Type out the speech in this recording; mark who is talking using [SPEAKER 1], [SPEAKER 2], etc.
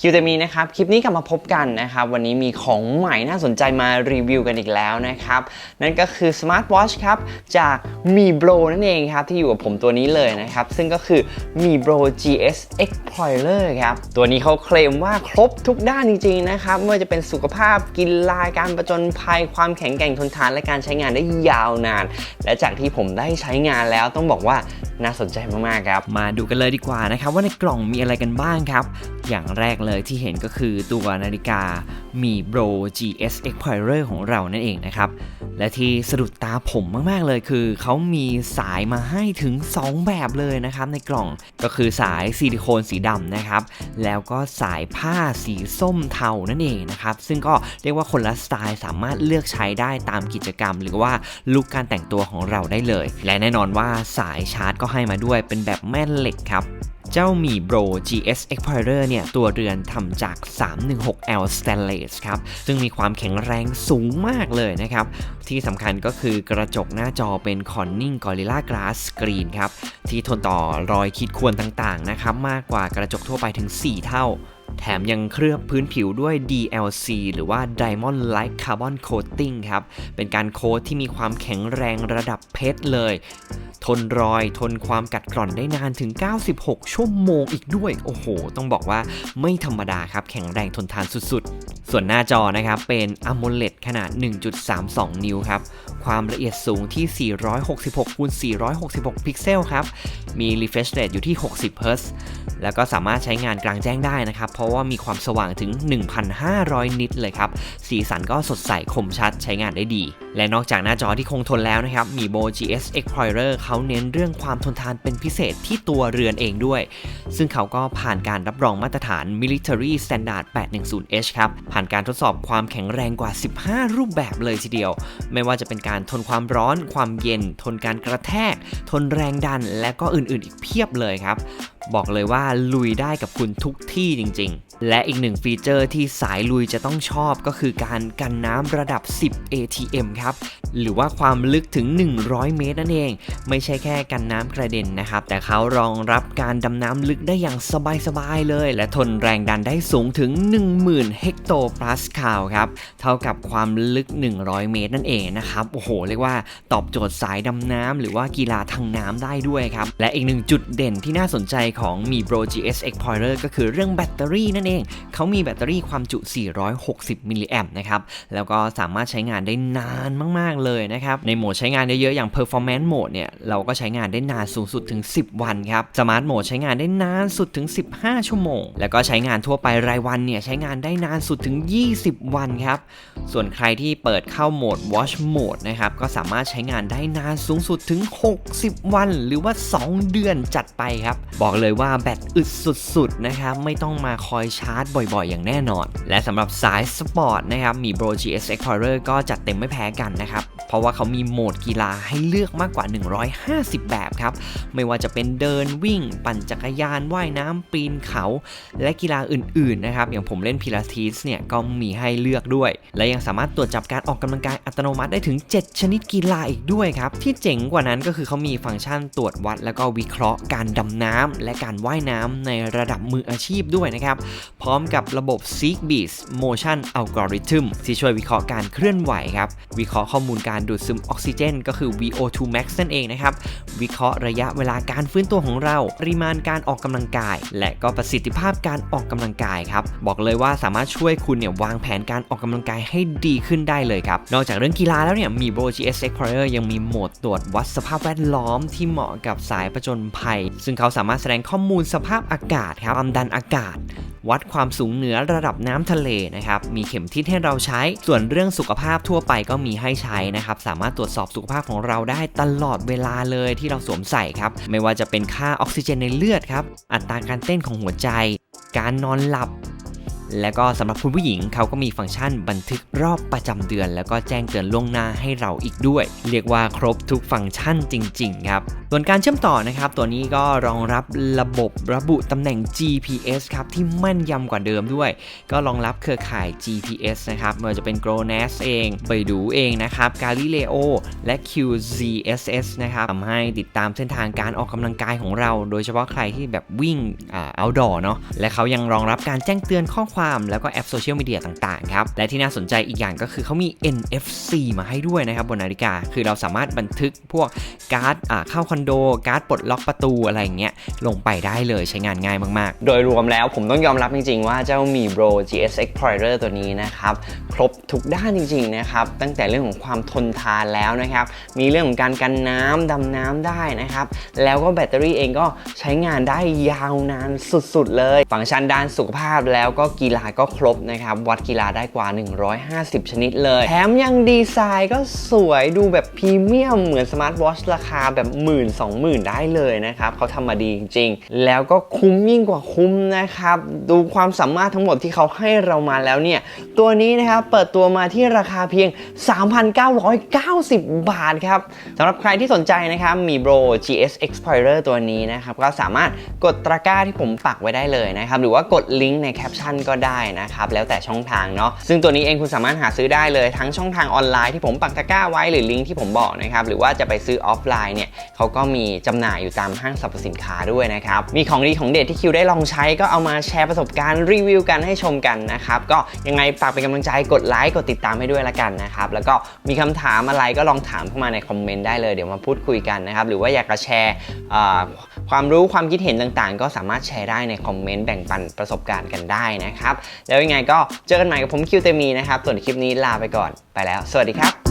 [SPEAKER 1] คิวเตมีนะครับ คลิปนี้กลับมาพบกันนะครับ วันนี้มีของใหม่น่าสนใจมารีวิวกันอีกแล้วนะครับ นั่นก็คือ Smart Watch ครับ จาก Mi Bro นั่นเองครับ ที่อยู่กับผมตัวนี้เลยนะครับ ซึ่งก็คือ Mi Bro GS Explorer ครับ ตัวนี้เขาเคลมว่าครบทุกด้านจริงๆนะครับ ไม่ว่าจะเป็นสุขภาพกีฬาการประจนภัยความแข็งแกร่งทนทานและการใช้งานได้ยาวนาน และจากที่ผมได้ใช้งานแล้วต้องบอกว่าน่าสนใจมากๆครับ
[SPEAKER 2] มาดูกันเลยดีกว่านะครับว่าในกล่องมีอะไรกันบ้างครับ อย่างแรกเลยที่เห็นก็คือตัวนาฬิกามี Bro GS Explorer ของเรานั่นเองนะครับ และที่สะดุดตาผมมากๆเลยคือเขามีสายมาให้ถึง 2 แบบเลยนะครับในกล่องก็คือสายซิลิโคนสีดำนะครับ แล้วก็สายผ้าสีส้มเทานั่นเองนะครับ ซึ่งก็เรียกว่าคนละสไตล์สามารถเลือกใช้ได้ตามกิจกรรม หรือว่าลุคการแต่งตัวของเราได้เลย และแน่นอนว่าสายชาร์จก็ให้มาด้วยเป็นแบบแม่เหล็กครับ เจ้ามี Bro GS Explorer เนี่ยตัวเรือนทำจาก 316L Stainless ครับ ซึ่งมีความแข็งแรงสูงมากเลยนะครับ ที่สำคัญก็คือกระจกหน้าจอเป็น Corning Gorilla Glass Screen ครับ ที่ทนต่อรอยขีดข่วนต่างๆนะครับ มากกว่ากระจกทั่วไปถึง 4 เท่า แถมยังเคลือบพื้นผิวด้วย DLC หรือว่า Diamond Like Carbon Coating ครับ เป็นการโค้ทที่มีความแข็งแรงระดับเพชรเลย ทนรอยทนความกัดกร่อนได้นานถึง 96 ชั่วโมงอีกด้วย โอ้โห ต้องบอกว่าไม่ธรรมดาครับ แข็งแรงทนทานสุดๆ ส่วนหน้าจอนะครับเป็น AMOLED ขนาด 1.32 นิ้วครับ ความละเอียดสูงที่ 466คูณ466 พิกเซลครับ มี refresh rate อยู่ที่ 60 Hz แล้วก็สามารถใช้งานกลางแจ้งได้นะครับ เพราะว่ามีความสว่างถึง 1,500 นิตเลยครับ สีสันก็สดใสคมชัดใช้งานได้ดี และนอกจากหน้าจอที่คงทนแล้วนะครับ มี Bo GS Explorer เขาเน้นเรื่องความทนทานเป็นพิเศษที่ตัวเรือนเองด้วย ซึ่งเขาก็ผ่านการรับรองมาตรฐาน Military Standard 810H ครับผ่านการทดสอบความแข็งแรงกว่า 15 รูปแบบเลยทีเดียว ไม่ว่าจะเป็นการทนความร้อน ความเย็น ทนการกระแทก ทนแรงดัน และก็อื่นๆ อีกเพียบเลยครับ บอกเลยว่าลุยได้กับคุณทุกที่จริง ๆ และอีกหนึ่งฟีเจอร์ที่สายลุยจะต้องชอบก็คือการกันน้ำระดับ 10 ATM ครับ หรือว่าความลึกถึง 100 เมตรนั่นเอง ไม่ใช่แค่กันน้ำกระเด็นนะครับ แต่เขารองรับการดำน้ำลึกได้อย่างสบายๆเลย และทนแรงดันได้สูงถึง 10,000 เฮกโตปาสคาลครับ เท่ากับความลึก 100 เมตรนั่นเองนะครับโอ้โหเรียกว่าตอบโจทย์สายดำน้ำหรือว่ากีฬาทางน้ำได้ด้วยครับและอีกหนึ่งจุดเด่นที่น่าสนใจของมี Bro GS Explorer ก็คือเรื่องแบตเตอรี่นั่นเอง เขามีแบตเตอรี่ความจุ 460 มิลลิแอมป์นะครับ แล้วก็สามารถใช้งานได้นานมาก ๆ เลยนะครับ ในโหมดใช้งานเยอะๆ อย่าง Performance Mode เนี่ย เราก็ใช้งานได้นานสูงสุดถึง 10 วันครับ Smart Mode ใช้งานได้นานสุดถึง 15 ชั่วโมง แล้วก็ใช้งานทั่วไปรายวันเนี่ย ใช้งานได้นานสุดถึง 20 วันครับ ส่วนใครที่เปิดเข้าโหมด Watch Mode นะครับ ก็สามารถใช้งานได้นานสูงสุดถึง 60 วัน หรือว่า 2 เดือนจัดไปครับ บอกเลเลยว่าแบตอึดสุดๆนะครับไม่ต้องมาคอยชาร์จบ่อยๆ อย่างแน่นอน และสำหรับสายสปอร์ตนะครับมี Bro GS Explorer ก็จัดเต็มไม่แพ้กันนะครับเพราะว่าเขามีโหมดกีฬาให้เลือกมากกว่า 150 แบบครับไม่ว่าจะเป็นเดินวิ่ง ปั่นจักรยานว่ายน้ำปีนเขา และกีฬาอื่นๆนะครับอย่างผมเล่นพิลาทิสเนี่ยก็มีให้เลือกด้วย และยังสามารถตรวจจับการออกกำลังกายอัตโนมัติได้ถึง 7 ชนิดกีฬาอีกด้วยครับที่เจ๋งกว่านั้นก็คือเขามีฟังก์ชันตรวจวัด แล้วก็วิเคราะห์การดำน้ำและการว่ายน้ำในระดับมืออาชีพด้วยนะครับ พร้อมกับระบบ Seek Beats Motion Algorithm ที่ช่วยวิเคราะห์การเคลื่อนไหวครับ วิเคราะห์ข้อมูลการดูดซึมออกซิเจน ก็คือ VO2 max นั่นเองนะครับ วิเคราะห์ระยะเวลาการฟื้นตัวของเรา ปริมาณการออกกำลังกาย และก็ประสิทธิภาพการออกกำลังกายครับ บอกเลยว่าสามารถช่วยคุณเนี่ยวางแผนการออกกำลังกายให้ดีขึ้นได้เลยครับ นอกจากเรื่องกีฬาแล้วเนี่ย มี Bro GS Explorer ยังมีโหมดตรวจวัดสภาพแวดล้อมที่เหมาะกับสายประจนภัย ซึ่งเขาสามารถแสดงข้อมูลสภาพอากาศครับความดันอากาศ วัดความสูงเหนือระดับน้ำทะเลนะครับ มีเข็มทิศให้เราใช้ ส่วนเรื่องสุขภาพทั่วไปก็มีให้ใช้นะครับ สามารถตรวจสอบสุขภาพของเราได้ตลอดเวลาเลยที่เราสวมใส่ครับ ไม่ว่าจะเป็นค่าออกซิเจนในเลือดครับ อัตราการเต้นของหัวใจ การนอนหลับ และก็สำหรับคุณผู้หญิงเขาก็มีฟังก์ชันบันทึกรอบประจำเดือน แล้วก็แจ้งเตือนล่วงหน้าให้เราอีกด้วย เรียกว่าครบทุกฟังก์ชันจริง ๆ ครับ ส่วนการเชื่อมต่อนะครับ ตัวนี้ก็รองรับระบบระบุตำแหน่ง GPS ครับที่แม่นยำกว่าเดิมด้วย ก็รองรับเครือข่าย GPS นะครับไม่ว่าจะเป็น GLONASS เองไปดูเองนะครับ Galileo และ QZSS นะครับทำให้ติดตามเส้นทางการออกกำลังกายของเรา โดยเฉพาะใครที่แบบวิ่งอ่า outdoor เนาะและเขายังรองรับการแจ้งเตือนข้อความแล้วก็แอปโซเชียลมีเดียต่างๆครับ และที่น่าสนใจอีกอย่างก็คือเขามี NFC มาให้ด้วยนะครับบนนาฬิกา คือเราสามารถบันทึกพวกการ์ดเข้าคอนโด การ์ดปลดล็อกประตูอะไรอย่างเงี้ยลงไปได้เลยใช้งานง่ายมากๆ
[SPEAKER 1] โดยรวมแล้วผมต้องยอมรับจริงๆว่าเจ้ามี Bro GS Explorer ตัวนี้นะครับครบทุกด้านจริงๆนะครับตั้งแต่เรื่องของความทนทานแล้วนะครับมีเรื่องของการกันน้ำดำน้ำได้นะครับแล้วก็แบตเตอรี่เองก็ใช้งานได้ยาวนานสุดๆเลย ฟังก์ชันด้านสุขภาพแล้วก็กีฬาก็ครบนะครับ วัดกีฬาได้กว่า 150 ชนิดเลย แถมยังดีไซน์ก็สวยดูแบบพรีเมียมเหมือนสมาร์ทวอชราคาแบบหมื่นสองหมื่นได้เลยนะครับเขาทำมาดีจริง ๆ แล้วก็คุ้มยิ่งกว่าคุ้มนะครับ ดูความสามารถทั้งหมดที่เขาให้เรามาแล้วเนี่ย ตัวนี้นะครับเปิดตัวมาที่ราคาเพียง 3,990 บาทครับสำหรับใครที่สนใจนะครับมี Bro GS Explorer ตัวนี้นะครับก็สามารถกดตะกร้าที่ผมปักไว้ได้เลยนะครับหรือว่ากดลิงก์ในแคปชั่นก็ได้นะครับ แล้วแต่ช่องทางเนาะซึ่งตัวนี้เองคุณสามารถหาซื้อได้เลยทั้งช่องทางออนไลน์ที่ผมปักตะกร้าไว้หรือลิงก์ที่ผมบอกนะครับหรือว่าจะไปซื้อออฟไลน์เนี่ยเขาก็มีจำหน่ายอยู่ตามห้างสรรพสินค้าด้วยนะครับมีของดีของเด็ดที่คิวได้ลองใช้ก็เอามาแชร์ประสบการณ์รีวิวกันให้ชมกันนะครับก็ยังไงฝากเป็นกำลังใจกดไลค์กดติดตามให้ด้วยละกันนะครับแล้วก็มีคำถามอะไรก็ลองถามเข้ามาในคอมเมนต์ได้เลยเดี๋ยวมาพูดคุยกันนะครับหรือว่าอยากจะแชร์ความรู้ความคิดเห็นต่างๆ ก็สามารถแชร์ได้ในคอมเมนต์แบ่งปันประสบการณ์กันได้นะครับ แล้วยังไงก็เจอกันใหม่กับผมคิวเตมีนะครับ ส่วนคลิปนี้ลาไปก่อนไปแล้ว สวัสดีครับ